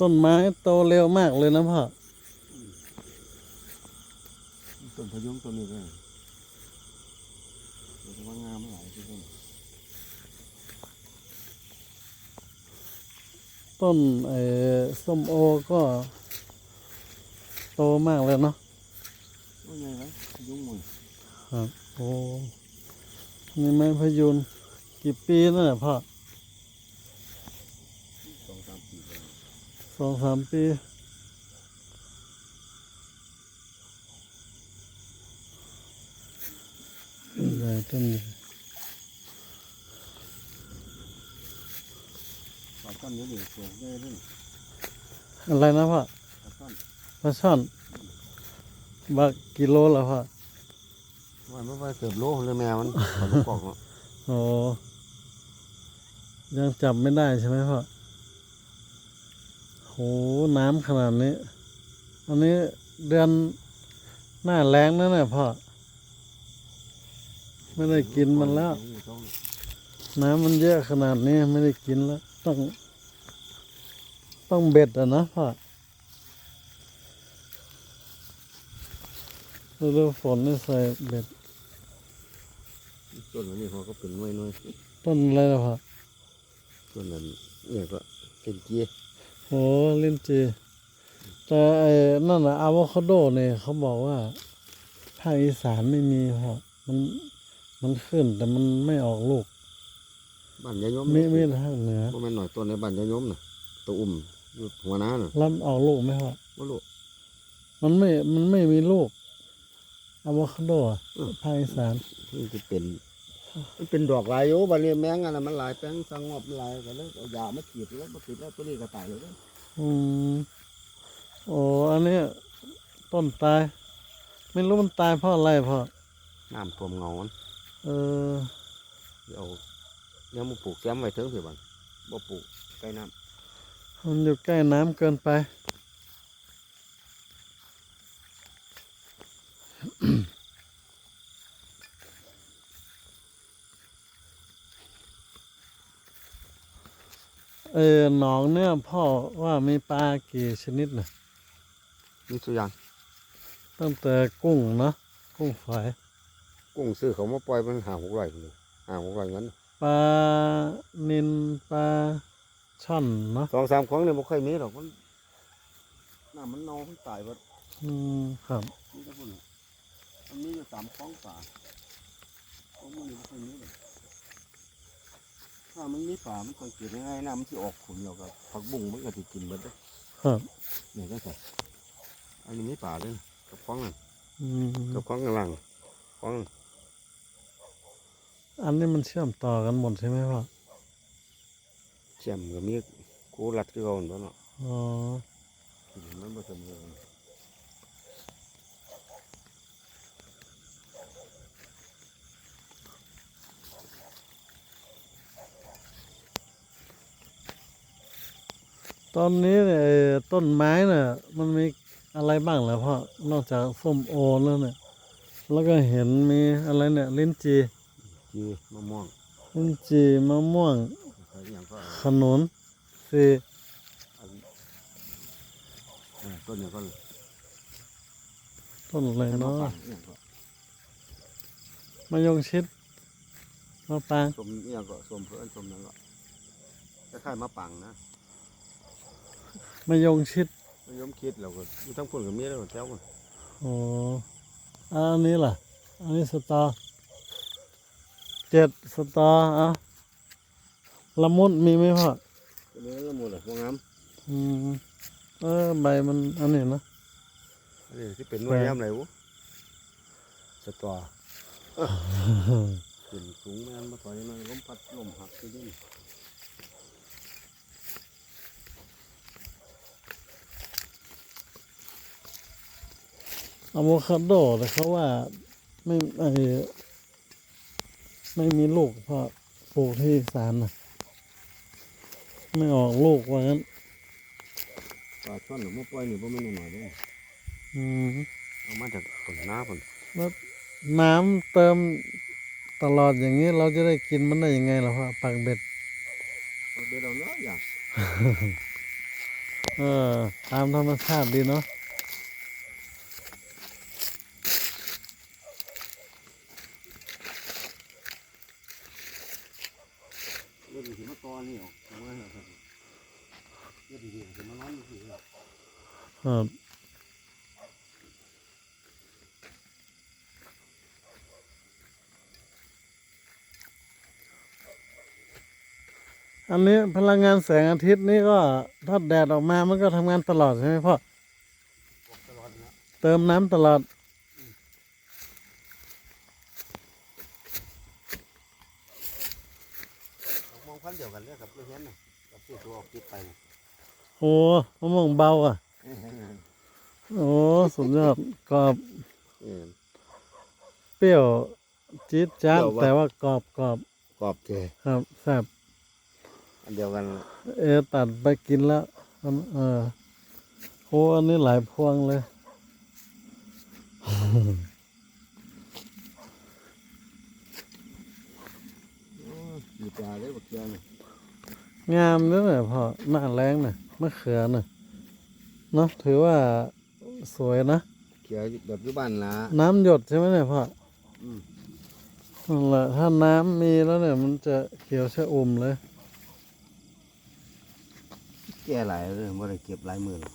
ต้นไม้โตเร็วมากเลยนะพ่อ ต้นพะยุงต้นนี้ก็เดี๋ยวจะว่างามหลายที่ต้นต้นไอ้ส้มโอก็โตมากเลยเนาะว่าไงวะพะยุงมึงครับโอ้นี่ไม้พะยุนกี่ปีแล้วเนี่ยพ่อ สองสามปีแล้ว สองสามปีใหญ่ต้นใหญ่ปลาต้นเนี้ยนี่สูงได้ด้วยอะไรนะพ่อปลาต้นปลาช่อนบักกิโลแล้วพ่อว่าไม่ว่าเกือบโลเลยแม่มันปลาลูกกอกเนาะโอ้ยังจับไม่ได้ใช่ไหมพ่อโหน้ำขนาดนี้ อันนี้เดือนหน้าแรงนั่นแหละพ่อ ไม่ได้กินมันแล้ว น้ำมันเยอะขนาดนี้ไม่ได้กินแล้ว ต้อง ต้องเบ็ดอะนะพ่อฤดูฝนนี่ใส่เบ็ด ต้นอันนี้เขาก็เป็นน้อยน้อยต้นอะไรล่ะพ่อๆต้นนั้นเนี่ยก็เป็นเกี้ย โอ้ลิ้นจีแต่ไอ้นั่นอะอะโวคาโดเนี่ยเขาบอกว่าภาคอีสานไม่มีพ่อมันมันขึ้นแต่มันไม่ออกลูกบ้านยายยมไม่ไม่ทางเหนือบ่แม่นหน่อยต้นในบ้านยายยมน่ะตัวอุ้มอยู่หัวหน้าน่ะแล้วมันออกลูกไหมพ่อบ่รู้มันไม่มันไม่มีลูกอะโวคาโดอะเออภาคอีสานมันจะเป็น มันเป็นดอกหลายอยู่บัดนี้แมงอันนั้นมันหลายแป้งสังงอบหลายก็เลยเอายามาฉีดแล้วมาฉีดแล้วตัวนี้ก็ตายเลยเด้ออืมโอ้อันนี้ต้นตาย ไม่รู้มันตายเพราะอะไรพ่อน้ำท่วมเงามันเออเดี๋ยวเอาเนี่ยมาปลูกแซมไว้เถิงสิบัดบ่ปลูกใกล้น้มันอยู่ใกล้น้ำเกินไป เออหนองเนี่ยพ่อว่ามีปลากี่ชนิดนะำมีตัวอย่างตั้งแต่กุ้งเนาะกุ้งฝอยกุ้งซื้อเขามาปล่อยมันหาหกร้อยเลยหาหกร้อยเงินปลานินปลาช่อนเนาะสองสามครั้งเนี่ยบ่ค่อยมีหรอกมันน้ำมันเน่ามันตายหมดอืมครับนี่ก็พุ่นมันมีอยู่สามครั้งป่าของมันนี่บ่ค่อยมีหรอก ถ้ามันมีป่ามันสังเกตง่ายๆน้ำมันสิออกขุนแล้วกับผักบุ้งมันก็สิกินเบิดเด้อครับนี่ก็ใส่อันนี้มีป่าด้วยกับคล้องนั่นอืมกับคล้องกำลังคล้องอันนี้มันเชื่อมต่อกันหมดใช่ไหมพ่อเชี่ยมก็มีกูรัดคือเขาเนาะอ๋อมันบ่เสมอกัน ตอนนี้เนี่ยไอ้ต้นไม้เนี่ยมันมีอะไรบ้างเหรอพ่อนอกจากส้มโอแล้วเนี่ย แล้วก็เห็นมีอะไรเนี่ยลิ้นจีจีมะม่วงลิ้นจีมะม่วงใส่อหย่างก็ขนุนสีอันเออต้นเนี่ยก็ต้นอะไรใส่มะเนาะปรางอหย่างก็มะยงชิดมะปรางสมอหย่างก็สมเพื่อนสมนั่นก็คล้ายๆมะปังนะ มะยงชิดมะยมคิดเราก็อยู่ทั้งคนก็มีแล้วแถวมันโอ้อะอันนี้ล่ะ อันนี้สตอเจ็ดสตอเอะละมุดมีไหมพ่อก็เลยละมุนเลยพวกงามอืมเออใบมันอันนี้นะอันนี้ที่เป็นหน่วยยามไหนวะสตอขึ้นสูงแม่นมาต่อยมันลมพัดลมหักที่นี่ อะโวคาโดแต่เขาว่าไม่ไอไม่มีลูกเพราะปลูกที่อีสารนะไม่ออกลูกว่างั้นปลาช่อนหรือมะปล่อยนี่บ่แม่นหน่อยๆเด้ออืมเอามาจากต้นน้าพุ่นแล้วน้ำเติมตลอดอย่างนี้เราจะได้กินมันได้ยังไงล่ะพ่อปักเบ็ดเอาเดี๋ยวเราเนาะอย่างเออตามธรรมชาติดีเนาะ เรื่องที่มา ตอนี่ออกทำไมเหรอครับเรื่องที่จะมานอนอยู่ที่นี่ครับอันนี้พลังงานแสงอาทิตย์นี่ก็ถ้าแดดออกมามันก็ทำงานตลอดใช่ไหมพ่อออกตลอดนะเติมน้ำตลอด ออกมองพัน เดียวกันเลยครับไม่เห็นนะกับที่ตัวออกติดไปนะโอ้มะม่วงเบาอะ โอ้สุดยอดกรอบเออ เปรี้ยวจี๊ดจ๊าดเปรี้ยววะ แต่ว่ากรอบกรอบกรอบเจครับแซ่บอันเดียวกันเออตัดไปกินแล้วอันเออโอ้อันนี้หลายพวงเลย หยิบยาเลยบักเกียร์นี่งามด้วยเนี่ยพ่อหน้าแรงเนี่ยมะเขือเนี่ยเนาะถือว่าสวยนะเกียร์แบบอยู่บ้านละน้ำหยดใช่ไหมเนี่ยพ่ออืมนั่นแหละถ้าน้ำมีแล้วเนี่ยมันจะเขียวชะอุ่มเลย แก่หลายเลยไม่ได้เก็บหลายมือหรอก